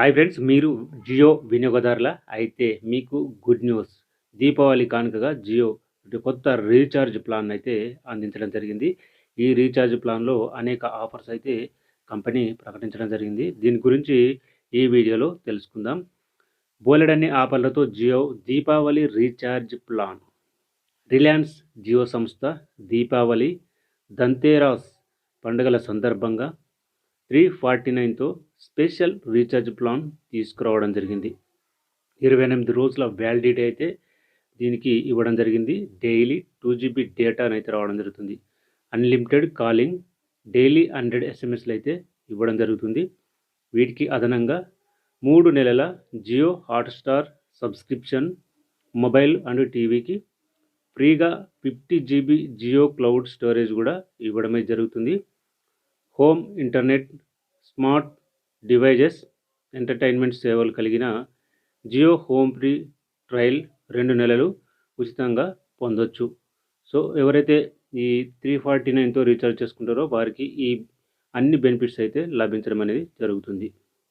Hi friends మీరు జియో వినియోగదారుల అయితే మీకు గుడ్ న్యూస్. దీపావళి కానుకగా జియో ఇటు కొత్త రీఛార్జ్ ప్లాన్ అయితే అందించడం జరిగింది. ఈ రీఛార్జ్ ప్లాన్లో అనేక ఆఫర్స్ అయితే కంపెనీ ప్రకటించడం జరిగింది. దీని గురించి ఈ వీడియోలో తెలుసుకుందాం. బోలెడన్ని ఆఫర్లతో Jio Deepavali recharge plan. Reliance Jio సంస్థ దీపావళి దంతేరాస్ పండుగల సందర్భంగా త్రీ ఫార్టీ నైన్తో స్పెషల్ రీఛార్జ్ ప్లాన్ తీసుకురావడం జరిగింది. ఇరవై ఎనిమిది రోజుల వ్యాలిడిటీ అయితే దీనికి ఇవ్వడం జరిగింది. డైలీ టూ జీబీ డేటాను అయితే రావడం జరుగుతుంది. అన్లిమిటెడ్ కాలింగ్ డైలీ హండ్రెడ్ ఎస్ఎంఎస్లు అయితే ఇవ్వడం జరుగుతుంది. వీటికి అదనంగా మూడు నెలల Jio Hotstar subscription mobile and టీవీకి ఫ్రీగా fifty GB Jio cloud storage కూడా ఇవ్వడమే జరుగుతుంది. Home internet smart devices entertainment సేవలు కలిగిన జియో హోమ్ ఫ్రీ ట్రయల్ రెండు నెలలు ఉచితంగా పొందొచ్చు. సో ఎవరైతే ఈ త్రీ ఫార్టీ నైన్తో రీఛార్జ్ చేసుకుంటారో వారికి ఈ అన్ని బెనిఫిట్స్ అయితే లభించడం అనేది జరుగుతుంది.